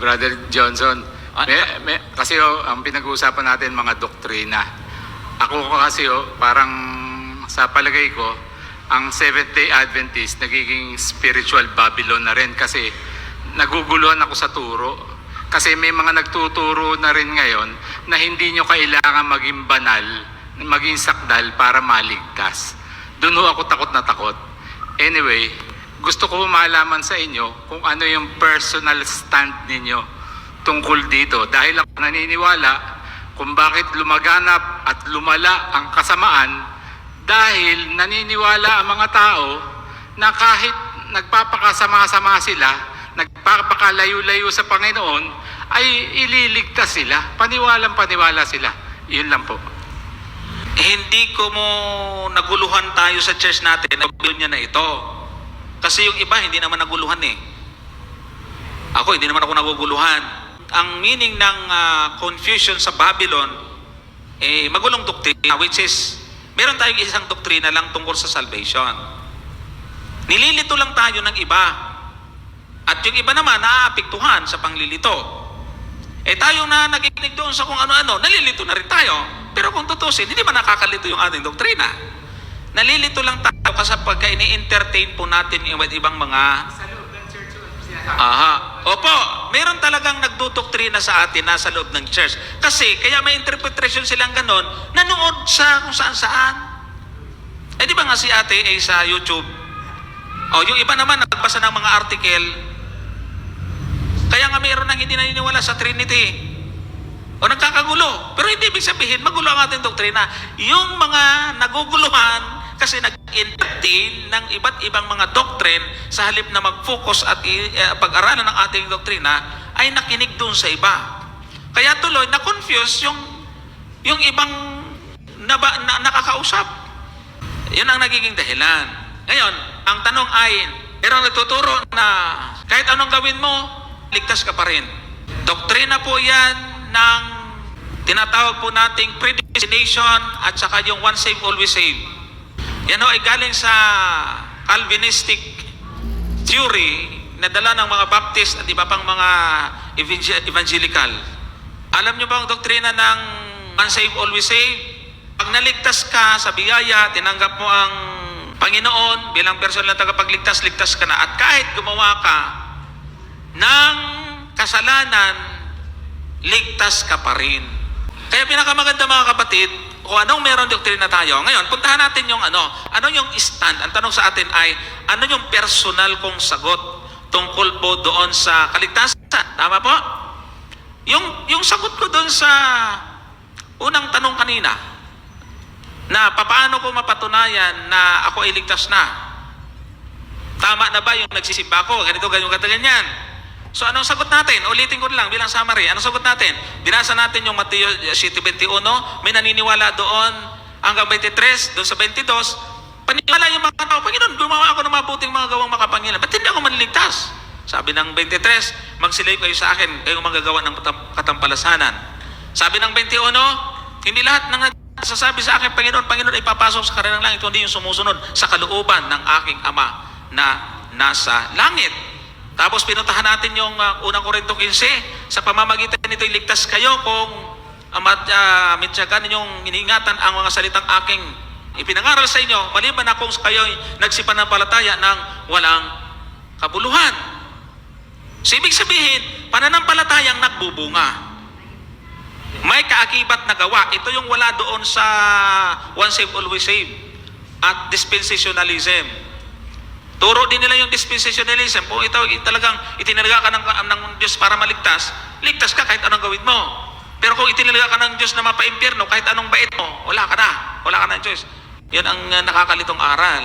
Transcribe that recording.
Brother Johnson, Ah, may, may, kasi oh, ang pinag-uusapan natin mga doktrina. Ako ko kasi oh, parang sa palagay ko, ang Seventh-day Adventist nagiging spiritual Babylon na rin kasi naguguluhan ako sa turo. Kasi may mga nagtuturo na rin ngayon na hindi nyo kailangan maging banal, maging sakdal para maligtas. Doon ako takot na takot. Anyway, gusto ko malaman sa inyo kung ano yung personal stand ninyo tungkol dito. Dahil ako naniniwala kung bakit lumaganap at lumala ang kasamaan dahil naniniwala ang mga tao na kahit nagpapakasama-sama sila, nagpapakalayo-layo sa Panginoon, ay ililigtas sila. Paniwalang paniwala sila. Yun lang po. Hindi ko mo naguluhan tayo sa church natin na niya na ito. Kasi yung iba hindi naman naguluhan eh. Ako hindi naman ako naguguluhan. Ang meaning ng ah, confusion sa Babylon eh magulong doktrina which is meron tayong isang doktrina lang tungkol sa salvation. Nililito lang tayo ng iba. At yung iba naman naaapektuhan sa panglilito. Eh tayo na nakikinig doon sa kung ano-ano, nalilito na rin tayo. Pero kung tutusin, hindi ba nakakalito yung ating doktrina? Nalilito lang tayo kasi pagka ini-entertain po natin yung iba't ibang mga... Aha. Opo, meron talagang nagdudoktrina sa atin nasa loob ng church. Kasi, kaya may interpretation silang ganon, nanood sa kung saan saan. Eh di ba nga si ate ay sa YouTube? O, yung iba naman nagbasa ng mga article, kaya nga mayroon nang hindi naniniwala sa Trinity. O nagkakagulo. Pero hindi ibig sabihin, magulo ang ating doktrina. Yung mga naguguluhan kasi nag-entertain ng iba't ibang mga doctrine sa halip na mag-focus at eh, pag-aralan ng ating doktrina ay nakinig dun sa iba. Kaya tuloy, na-confuse yung, yung ibang naba, na, nakakausap. Yun ang nagiging dahilan. Ngayon, ang tanong ay, merong nagtuturo na kahit anong gawin mo, ligtas ka pa rin. Doktrina po yan ng tinatawag po nating predestination at saka yung one save, always save. Yan ay galing sa Calvinistic theory na dala ng mga Baptist at iba pang mga evangel- evangelical. Alam niyo ba ang doktrina ng one save, always save? Pag naligtas ka sa biyaya, tinanggap mo ang Panginoon bilang personal na tagapagligtas, ligtas ka na. At kahit gumawa ka ng kasalanan, ligtas ka pa rin. Kaya pinakamaganda mga kapatid, kung anong meron doktrina tayo. Ngayon, puntahan natin yung ano, ano yung stand. Ang tanong sa atin ay, ano yung personal kong sagot tungkol po doon sa kaligtasan? Tama po? Yung, yung sagot ko doon sa unang tanong kanina, na papaano ko mapatunayan na ako ay ligtas na? Tama na ba yung nagsisimba ko? Ganito, ganyan, ganito, ganyan. So anong sagot natin? Ulitin ko lang bilang summary. Anong sagot natin? Binasa natin yung Mateo 7.21, may naniniwala doon hanggang 23, doon sa 22, paniwala yung mga tao, Panginoon, gumawa ako ng mabuting mga gawang makapangilan. Ba't hindi ako manligtas? Sabi ng 23, magsilay kayo sa akin, kayong magagawa ng katam- katampalasanan. Sabi ng 21, hindi lahat ng sasabi sa akin, Panginoon, Panginoon, ipapasok sa kanilang langit, kundi yung sumusunod sa kalooban ng aking Ama na nasa langit. Tapos pinuntahan natin yung uh, unang Korinto 15, sa pamamagitan nito iligtas kayo kung uh, mat, uh, mityagan ninyong iniingatan ang mga salitang aking ipinangaral sa inyo, maliban na kung kayo nagsipananampalataya ng walang kabuluhan. So ibig sabihin, pananampalatayang nagbubunga. May kaakibat na gawa. Ito yung wala doon sa one save, always save at dispensationalism. Turo din nila yung dispensationalism. Kung ito talagang itinalaga ka ng, ng Diyos para maligtas, ligtas ka kahit anong gawin mo. Pero kung itinalaga ka ng Diyos na mapaimpyerno, kahit anong bait mo, wala ka na. Wala ka na choice. Yan ang uh, nakakalitong aral.